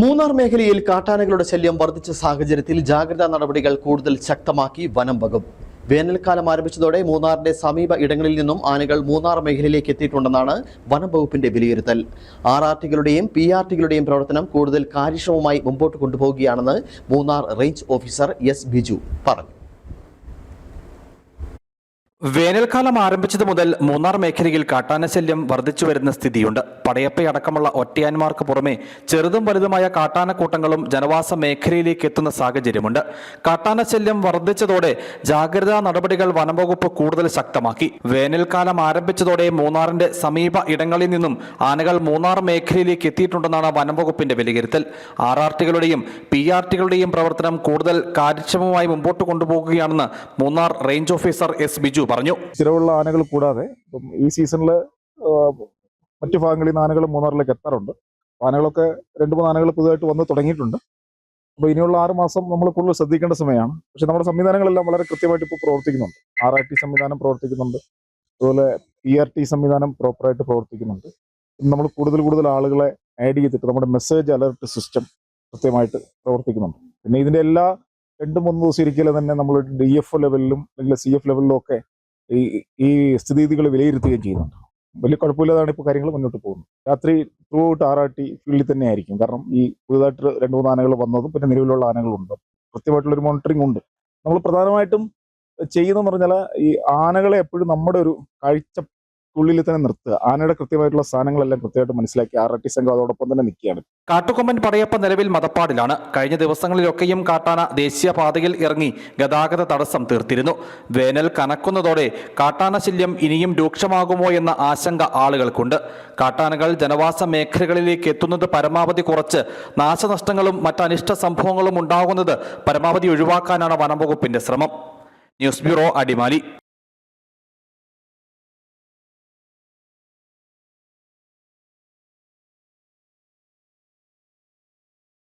മൂന്നാർ മേഖലയിൽ കാട്ടാനകളുടെ ശല്യം വർദ്ധിച്ച സാഹചര്യത്തിൽ ജാഗ്രതാ നടപടികൾ കൂടുതൽ ശക്തമാക്കി വനം വകുപ്പ്. വേനൽക്കാലം ആരംഭിച്ചതോടെ മൂന്നാറിന്റെ സമീപ ഇടങ്ങളിൽ നിന്നും ആനകൾ മൂന്നാർ മേഖലയിലേക്ക് എത്തിയിട്ടുണ്ടെന്നാണ് വനം വകുപ്പിന്റെ വിലയിരുത്തൽ. ആർ ആർ ടികളുടെയും പി ആർ ടികളുടെയും പ്രവർത്തനം കൂടുതൽ കാര്യക്ഷമമായി മുമ്പോട്ട് കൊണ്ടുപോവുകയാണെന്ന് Munnar range officer S Biju പറഞ്ഞു. വേനൽക്കാലം ആരംഭിച്ചത് മുതൽ മൂന്നാർ മേഖലയിൽ കാട്ടാനശല്യം വർദ്ധിച്ചു വരുന്ന സ്ഥിതിയുണ്ട്. പടയപ്പയടക്കമുള്ള ഒറ്റയാന്മാർക്ക് പുറമെ ചെറുതും വലുതുമായ കാട്ടാനക്കൂട്ടങ്ങളും ജനവാസ മേഖലയിലേക്ക് എത്തുന്ന സാഹചര്യമുണ്ട്. കാട്ടാനശല്യം വർദ്ധിച്ചതോടെ ജാഗ്രതാ നടപടികൾ വനംവകുപ്പ് കൂടുതൽ ശക്തമാക്കി. വേനൽക്കാലം ആരംഭിച്ചതോടെ മൂന്നാറിന്റെ സമീപ ഇടങ്ങളിൽ നിന്നും ആനകൾ മൂന്നാർ മേഖലയിലേക്ക് എത്തിയിട്ടുണ്ടെന്നാണ് വനംവകുപ്പിന്റെ വിലയിരുത്തൽ. ആർ ആർ ടികളുടെയും പി ആർ ടികളുടെയും പ്രവർത്തനം കൂടുതൽ കാര്യക്ഷമമായി മുമ്പോട്ട് കൊണ്ടുപോകുകയാണെന്ന് Munnar range officer S Biju പറഞ്ഞു. സ്ഥിരമുള്ള ആനകൾ കൂടാതെ ഇപ്പം ഈ സീസണിൽ മറ്റു ഭാഗങ്ങളിൽ നിന്ന് ആനകൾ മൂന്നാറിലേക്ക് എത്താറുണ്ട്. ആനകളൊക്കെ രണ്ട് മൂന്ന് ആനകൾ പുതുതായിട്ട് വന്ന് തുടങ്ങിയിട്ടുണ്ട്. അപ്പോൾ ഇനിയുള്ള ആറ് മാസം നമ്മൾ കൂടുതൽ ശ്രദ്ധിക്കേണ്ട സമയമാണ്. പക്ഷെ നമ്മുടെ സംവിധാനങ്ങളെല്ലാം വളരെ കൃത്യമായിട്ട് ഇപ്പോൾ പ്രവർത്തിക്കുന്നുണ്ട്. ആർ ആർ ടി സംവിധാനം പ്രവർത്തിക്കുന്നുണ്ട്. അതുപോലെ പി ആർ ടി സംവിധാനം പ്രോപ്പറായിട്ട് പ്രവർത്തിക്കുന്നുണ്ട്. നമ്മൾ കൂടുതൽ കൂടുതൽ ആളുകളെ ആഡ് ചെയ്തിട്ട് നമ്മുടെ മെസ്സേജ് അലർട്ട് സിസ്റ്റം കൃത്യമായിട്ട് പ്രവർത്തിക്കുന്നുണ്ട്. പിന്നെ ഇതിന്റെ എല്ലാ രണ്ട് മൂന്ന് ദിവസം ഇരിക്കലും തന്നെ നമ്മൾ ഡി എഫ് ലെവലിലും അല്ലെങ്കിൽ സി എഫ് ലെവലിലും ഒക്കെ ഈ ഈ സ്ഥിതിഗതികൾ വിലയിരുത്തുകയും ചെയ്യുന്നുണ്ട്. വലിയ കുഴപ്പമില്ലാതാണ് ഇപ്പോൾ കാര്യങ്ങൾ മുന്നോട്ട് പോകുന്നത്. രാത്രി ത്രൂ ഔട്ട് ആറാട്ടി ഫീൽഡിൽ തന്നെ ആയിരിക്കും. കാരണം ഈ പുതുതായിട്ട് രണ്ട് മൂന്ന് ആനകൾ വന്നതും പിന്നെ നിലവിലുള്ള ആനകളുണ്ട്. കൃത്യമായിട്ടുള്ള ഒരു മോണിറ്ററിംഗ് ഉണ്ട്. നമ്മൾ പ്രധാനമായിട്ടും ചെയ്യുന്നതെന്ന് പറഞ്ഞാൽ ഈ ആനകളെ എപ്പോഴും നമ്മുടെ ഒരു കാഴ്ചക്കുള്ളിൽ തന്നെ നിർത്തുക. ആനയുടെ കൃത്യമായിട്ടുള്ള സ്ഥാനങ്ങളെല്ലാം കൃത്യമായിട്ട് മനസ്സിലാക്കി ആർ ടി സംഘം അതോടൊപ്പം തന്നെ നിൽക്കുകയാണ്. കാട്ടുകൊമ്പൻ പടയപ്പ നിലവിൽ മതപ്പാടിലാണ്. കഴിഞ്ഞ ദിവസങ്ങളിലൊക്കെയും കാട്ടാന ദേശീയപാതയിൽ ഇറങ്ങി ഗതാഗത തടസ്സം തീർത്തിരുന്നു. വേനൽ കനക്കുന്നതോടെ കാട്ടാന ശല്യം ഇനിയും രൂക്ഷമാകുമോ എന്ന ആശങ്ക ആളുകൾക്കുണ്ട്. കാട്ടാനകൾ ജനവാസ മേഖലകളിലേക്ക് എത്തുന്നത് പരമാവധി കുറച്ച് നാശനഷ്ടങ്ങളും മറ്റ് അനിഷ്ട സംഭവങ്ങളും ഉണ്ടാകുന്നത് പരമാവധി ഒഴിവാക്കാനാണ് വനംവകുപ്പിന്റെ ശ്രമം. News bureau Adimali.